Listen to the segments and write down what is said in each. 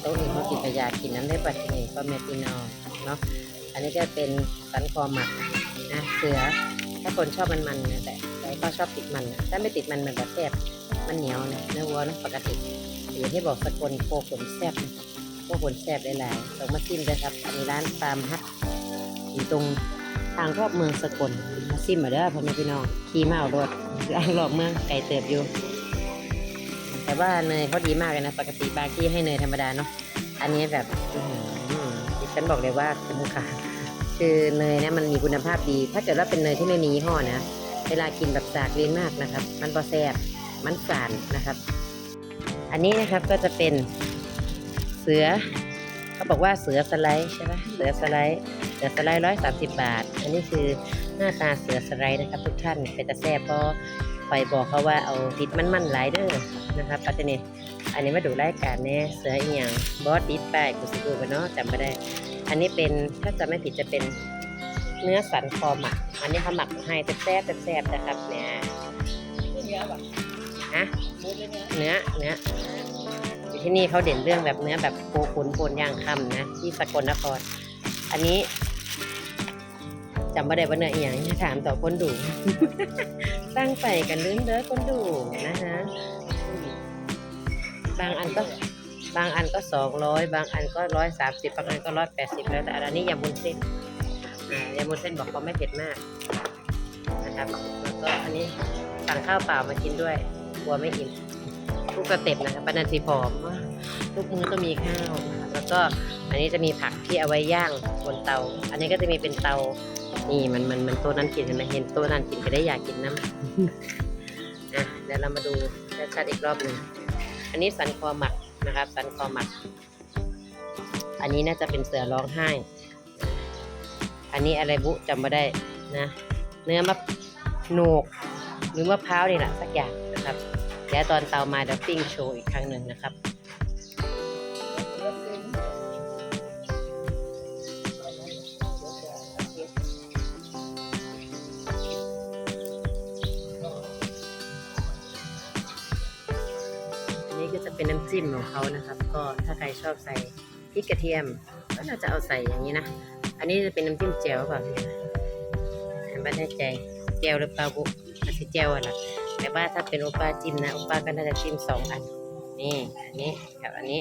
โต๊ะนี้เขากินพยากินน้ำได้ปัจจุบันก็เมตินอลเนาะอันนี้ก็เป็นสันคอหมักนะเสือถ้าคนชอบมันมันๆนะแต่แต่ก็ชอบติดมันนะถ้าไม่ติดมันมันแบบแซ่บมันเหนียวนะเนื้อวัวนะปกติอย่างที่บอกสกลโคขนแซ่บโคขนแซ่บหลายๆลองมาชิมเลยครับอันนี้ร้านฟามฮัทอยู่ตรงทางรอบเมืองสกลมาชิมมาเด้อพ่อแม่พี่น้องขี่มาเอารถทางรอบเมืองไก่เติบอยู่ แต่ว่าเนยเขาดีมากเลยนะ ปกติบางที่ให้เนยธรรมดาเนาะ อันนี้แบบดิฉันบอกเลยว่าคุ้มค่าคือเนยเนี่ยมันมีคุณภาพดี ถ้าเกิดว่าเป็นเนยที่ไม่มียี่ห้อนะ เวลากินแบบสากลิ้นมากนะครับ มันบอแซ่บมันฝานนะครับ อันนี้นะครับก็จะเป็นเสือ เขาบอกว่าเสือสไลด์ใช่ไหมเสือสไลด์ เสือสไลด์ร้อยสามสิบบาท อันนี้คือหน้าตาเสือสไลด์นะครับ ทุกท่านเป็นตาแซ่บเพราะ ไฟบอกเขาว่าเอาติดมันๆหลายเด้อนะครับปัจจุบันอันนี้มาดูรายการเนี่ยเสืออีหยังบอสดิสไปกูสิกูไปเนาะจำไม่ได้ อันนี้เป็นถ้าจะไม่ผิดจะเป็นเนื้อสันคอหมัก อันนี้เขาหมักให้แซ่บๆแซ่บนะครับเนี่ยเนื้อบบฮะเนื้อเนะเนื้อเนื้ออยู่ที่นี่เขาเด่นเรื่องแบบเนื้อแบบโคขุนโพนย่างคำนะ ที่สกลนคร อันนี้จำไม่ได้ว่าเนื้ออีหยังถามต่อคนดู ตั้งไปกันลืมเด้อคนดูนะฮะบางอันก็บางอันก็สองร้อยบางอันก็ร้อยสามสิบบางอันก็ร้อยแปดสิบแล้วแต่อันนี้ยำบุญเส้นอ่ายำบุญเส้นบอกเขาไม่เผ็ดมากนะครับแล้วก็อันนี้สั่งข้าวเปล่ามากินด้วยกลัวไม่อิ่มทุกสเต็ปนะครับปานันสีผอมทุกมื้อก็มีข้าวแล้วก็อันนี้จะมีผักที่เอาไว้ย่างบนเตา อันนี้ก็จะมีเป็นเตา นี่มันมันมันโต๊ะนั้นกินเห็นไหมเห็นโต๊ะนั้นกินก็ได้อยากกินน้ำอะเดี๋ยวเรามาดูชัดๆอีกรอบหนึ่งอันนี้สันคอหมักนะครับ สันคอหมัก อันนี้น่าจะเป็นเสือร้องไห้ อันนี้อะไรบุจำไม่ได้นะ เนื้อมะโหนกหรือมะพร้าวนี่แหละสักอย่างนะครับเดี๋ยวตอนเตามาเดี๋ยวปิ้งโชว์อีกครั้งหนึ่งนะครับำจิ้มของเขานะครับ ก็ถ้าใครชอบใส่พริกกระเทียม ก็น่าจะเอาใส่อย่างนี้นะ อันนี้จะเป็นน้ำจิ้มแจ่วหรือเปล่าเนี่ยไม่แน่ใจแจ่วหรือเปล่าบุอาจจะแจ่วอะนะแต่ว่าถ้าเป็นโอป้าจิ้มนะโอป้าก็น่าจะจิ้มสองอันนี่อันนี้กับอันนี้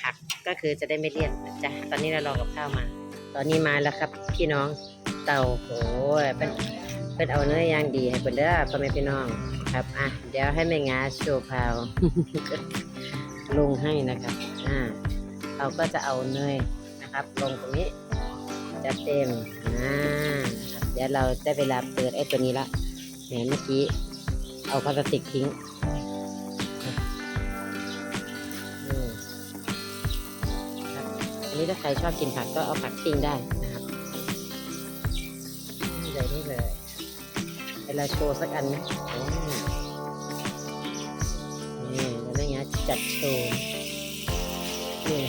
ผักก็คือจะได้ไม่เลี่ยนนะจ๊ะตอนนี้เรารอกับข้าวมา ตอนนี้มาแล้วครับพี่น้องเต่าโอ้ยเป็น เป็นเอาเนื้อย่างดีให้เป็นเด้อพ่อแม่พี่น้องครับอะเดี๋ยวให้แม่งาโชว์พาวลงให้นะครับอ่าเราก็จะเอาเนยนะครับลงตรงนี้จะเต็มอ่าเดี๋ยวเราได้เวลาเปิดไอ้ตัวนี้ละแหมเมื่อกี้เอาพลาสติกทิ้งอันนี้ถ้าใครชอบกินผักก็เอาผักปิ้งได้นะครับนี่เลยนี่เลย เวลาโชว์สักอันไหมนี่แล้วนี่ไงจัดโชว์นี่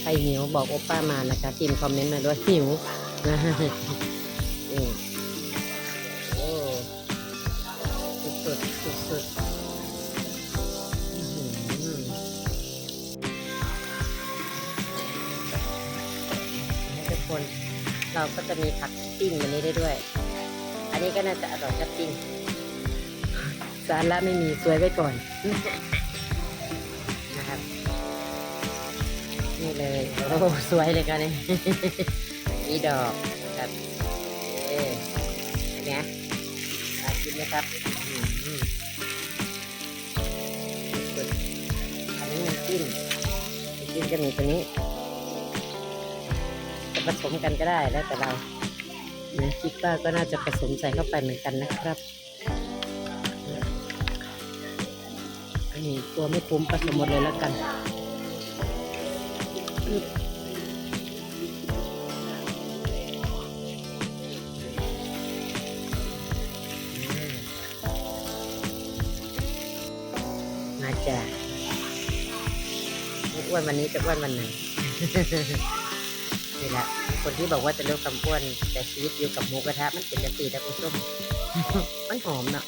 ใครหิวบอกโอป้ามานะคะพิมพ์คอมเมนต์มาด้วยหิวนะนี่โอ้สุดสุดสุดสุดๆอื้อหือให้ทุกคนเราก็จะมีผักปิ้งวันนี้ได้ด้วย นนี้ก็น่าจะอร่อยถ้าปิ้งสาระไม่มีสวยไว้ก่อนนะครับ นี่เลย โอ้สวยเลยกันนี่มีดอกครับเอ๊เห็นไหมมากินนะครับอืมสุดอันนี้น้ำจิ้มน้ำจิ้มจะมีตัวนี้จะผสมกันก็ได้แล้วแต่เรา นะคิดว่าก็น่าจะผสมใส่เข้าไปเหมือนกันนะครับอันนี้ตัวไม่คุ้มผสมหมดเลยแล้วกันมาจ้ะไม่อ้วนวันนี้จะอ้วนวันไหน ละคนที่บอกว่าจะลดความอ้วน แต่ชีวิตอยู่กับหมูกระทะมันเป็นจะตีแต่คุณส้มมันหอมเนาะ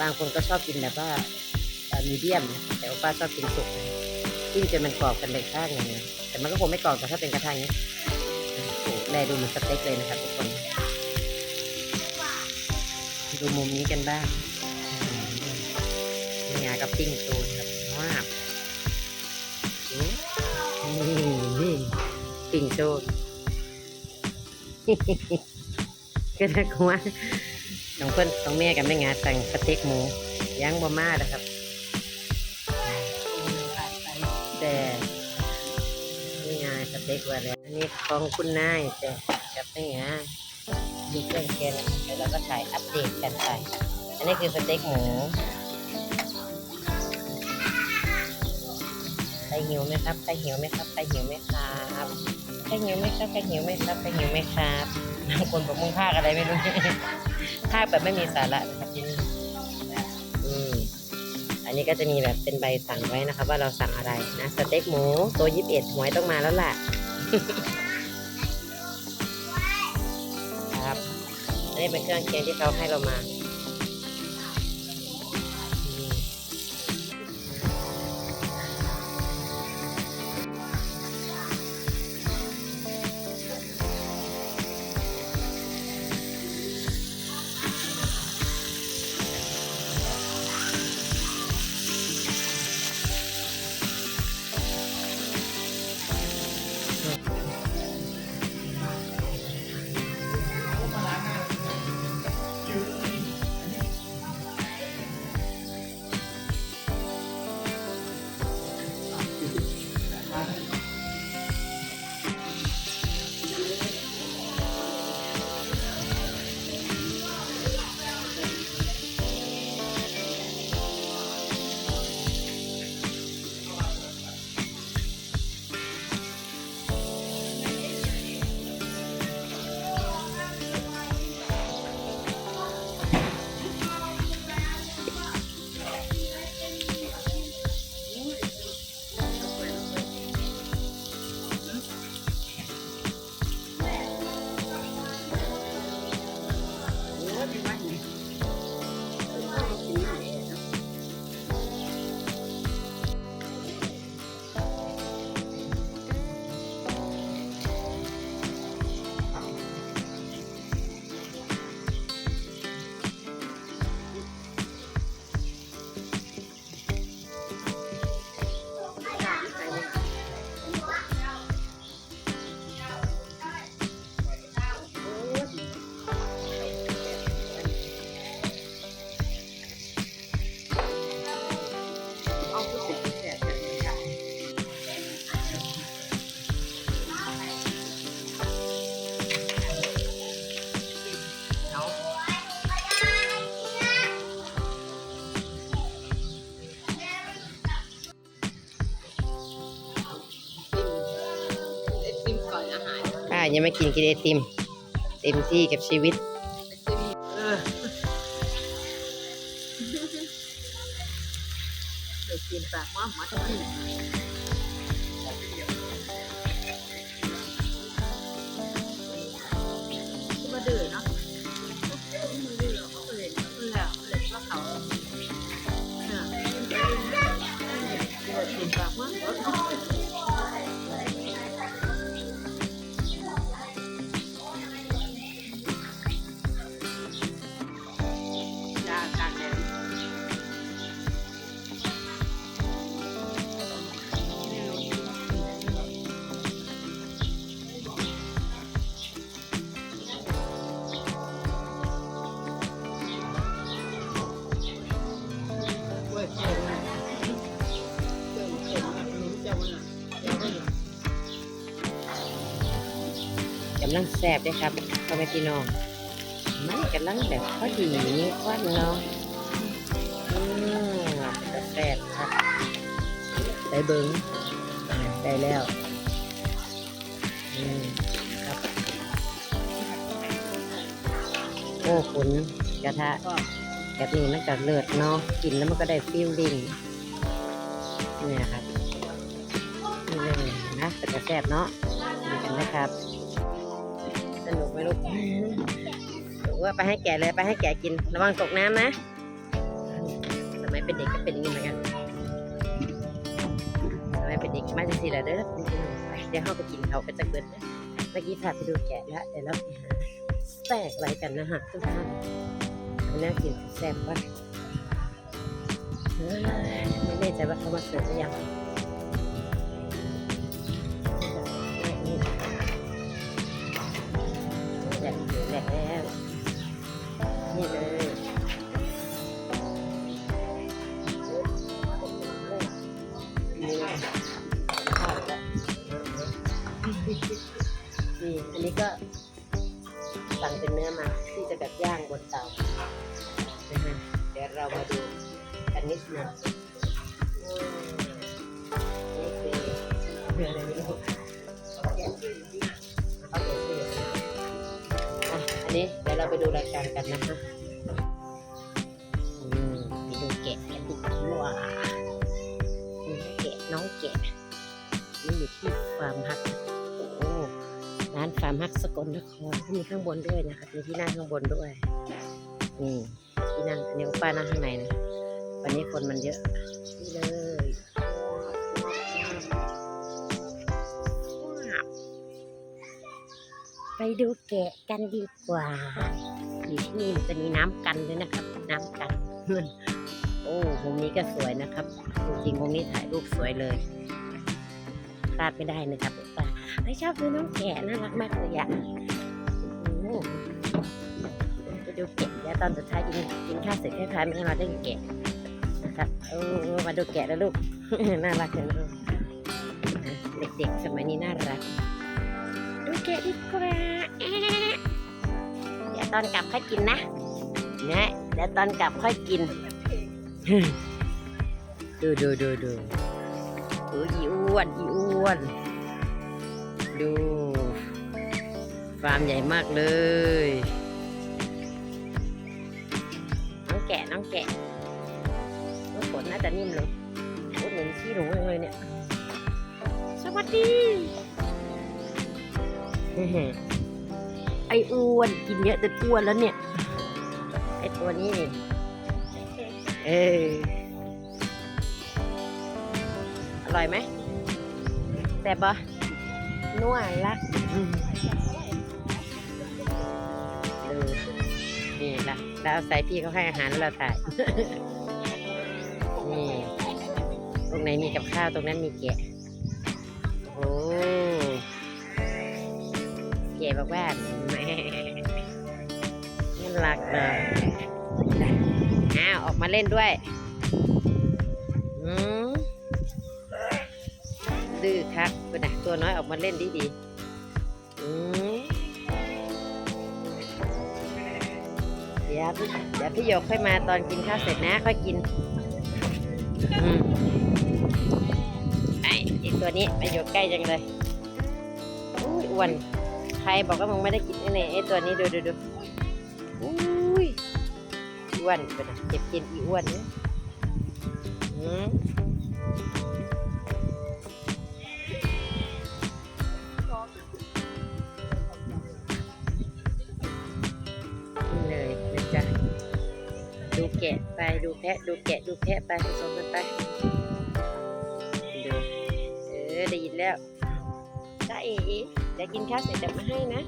บางคนก็ชอบกินแบบว่ามีเดียม แต่ป้าชอบกินสุกนะจิ้มจนมันกรอบกันไปข้างหนึงนะแต่มันก็คงไม่กรอบแต่ถ้าเป็นกระทะอย่างนี้โอ้โหแลดูเหมือนสเต็กเลยนะครับทุกคน ดูมุมนี้กันบ้างเนี่งากับปิ้งตูนครับว้า ปิ้งโชดก็ถ้ากว่าน้องเพื่อนน้องแม่กับแม่งาสั่งสเต็กหมูย่างบะมานะครับ แต่นี่ไงสเต็กว่าแล้วอันนี้ของคุณนายแต่กับแม่งามีเครื่องเคียงแล้วเราก็ถ่ายอัปเดตกันไป อันนี้คือสเต็กหมู หิวไหมครับใครหิวไหมครับใครหิวไหมครับใครหิวไหมครับใครหิวไหมครับใครหิวไหมครับบางคนบอกมึงภาคอะไรไม่รู้ภาคแบบไม่มีสาระนะครับที่นี่อืมอันนี้ก็จะมีแบบเป็นใบสั่งไว้นะครับ ว่าเราสั่งอะไรนะสเต็กหมูตัวยิบเอ็ดหวยต้องมาแล้วล่ะครับนนี้เป็นเครื่องเคียงที่เขาให้เรามา ยังไม่กินกินไอติม เต็มที่กับชีวิตเดี๋ยวกินปากว่าหมาทำไม ลังแซ่บเลยครับพ่อแม่พี่น้องมันกำลังแบบพอดีมีควันเนาะอืมจะแซ่บครับได้เบิ้งได้แล้วอืมครับโอ้ขุนกระทะก็แบบนี้มันก็เลิศเนาะกินแล้วมันก็ได้ฟีลลิ่งเนี่ยครับนี่เลยนะแต่จะแซ่บเนาะดูกันนะครับ ลูกหรือว่าไปให้แกะเลยไปให้แกะกิน ระวังตกน้ำนะมัยเป็นเด็กก็เป็นอย่างนี้เหมือนกันสมัยเป็นเด็กมาจังซี่แหละเด้อพี่น้องไปเดี๋ยวเข้าไปกินเขาวกันจักเบิดเมื่อกี้พาไปดูแกะแล้วเดี๋ยวเราไปหาแตกอะไรกันนะฮะทุกท่านเอาแน่ากินแซ่บปะไม่แน่ใจว่าเขามาเสิร์ฟหรือยัง อันนี้ก็สั่งเป็นเนื้อมาที่จะแบบย่างบนเตานะฮะเดี๋ยวเรามาดูกันนิดหนึงอืมนี่คือเนื้ออะไรไม่รู้เอาเดี๋ยวสิอะอันนี้เดี๋ยวเราไปดูรายการกันนะคะามฮักสกลนครมีข้างบนด้วยนะคะมีที่นั่งข้างบนด้วยนี่ที่นั่งอันนี้ป้านั่งข้างในนะวันนี้คนมันเยอะนี่เลยไปดูแกะกันดีกว่าอยู่ที่นี่มันจะมีน้ำกันด้วยนะครับ น้ำกันโอ้มุมนี้ก็สวยนะครับจริงๆมุมนี้ถ่ายรูปสวยเลยพลาดไม่ได้นะครับ ป้าไม่ชอบดูน้องแกะน่ารักมากเลยอะโอ้โหไปดูแกะแล้วตอนสุดท้ายกินกินข้าวเสร็จคล้ายๆม่ให้เราได้แกะนะครับโอ้มาดูแกะแล้วลูก น่ารักจังเลยนะเด็กๆสมัยนี้น่ารัก ดูแกะดีกว่าเดี๋ยวตอนกลับค่อยกินนะนะเดี๋ยวตอนกลับค่อยกิน ดูดูดูดูอ้ยอีอ้วนอีอ้วน ดู ฟาร์มใหญ่มากเลย น้องแกะน้องแกะน้องขนน่าจะนิ่มเลยโอ้ยเหมือนขี้หนูเลยเนี่ย สวัสดีไอ้อ้วนกินเยอะจนอ้วนแล้วเนี่ย ไอ้ตัวนี้นี่เอออร่อยไหมแซ่บปะ นัวละอืมเออนี่ละแล้วใส่พี่เขาให้อาหารแล้วเราถ่าย นี่ ตรงไหนมีกับข้าวตรงนั้นมีแกะ โอ้แกะบอกว่าแม่น่ารักเนอะอ้าวออกมาเล่นด้วย อืม ดื้อครับไปนะตัวน้อยออกมาเล่นดีดีเดี๋ยวพี่เดี๋ยวพี่โยกค่อยมาตอนกินข้าวเสร็จนะ ค่อยกินไอ้ไอตัวนี้ไปอยู่ใกล้จังเลยอุ้ยอ้วน ใครบอกว่ามึงไม่ได้กินเนี่ยไอ้ตัวนี้ดูดูดูอุ้ยอ้วนไปนะเจ็บกินอีอ้วนเนี่ย ไปดูแพะดูแกะดูแพะไปผสมกันไปดูเออได้ยินแล้วจ้าเอ๋เดี๋ยวกินข้าวเสร็จเดี๋ยวมาให้นะ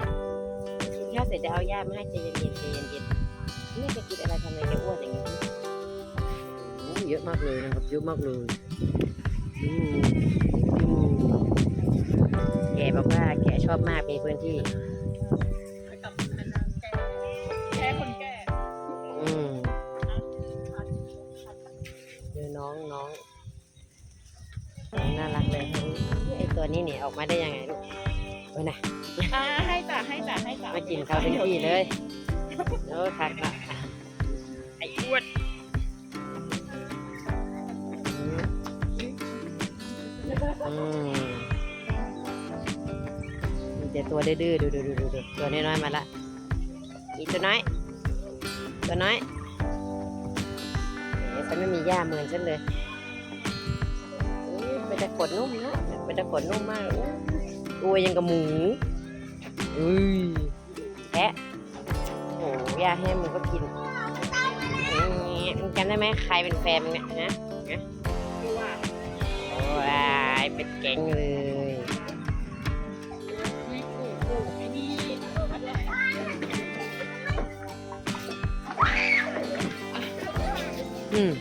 กินข้าวเสร็จเดี๋ยวเอาย่ามาให้ใจเย็นๆใจเย็นๆนี่จะกินอะไรทำไมแกอ้วนอย่างนี้โอ้เยอะมากเลยนะครับเยอะมากเลยอืมอืมแกบอกว่าแกชอบมากมีพื้นที่ ไอตัวนี้เนี่ยออกมาได้ยังไงลูกเว้ยนะอ่าให้จ่าให้จ่าให้จ่ามากินข้าวเป็นที่เลยโอ้คักละไอ้อ้วนอืมอืมมีแต่ตัวดื้อๆดูดูดูดูดูตัวน้อยๆมาละอีกตัวน้อยตัวน้อยเอ๊ะฉันไม่มีย่าเหมือนฉันเลย แต่ขนนุ่มนะเป็นแต่ขนนุ่มมากอุ๊ยตัวยังกับหมูอุ้ยแพะโอ้โหย่าให้มันก็กินมึงจำได้ไหมใครเป็นแฟนเนี่ยนะคือว่าโอ้ยเป็นแก๊งเลยอ้นี่อะไรอืม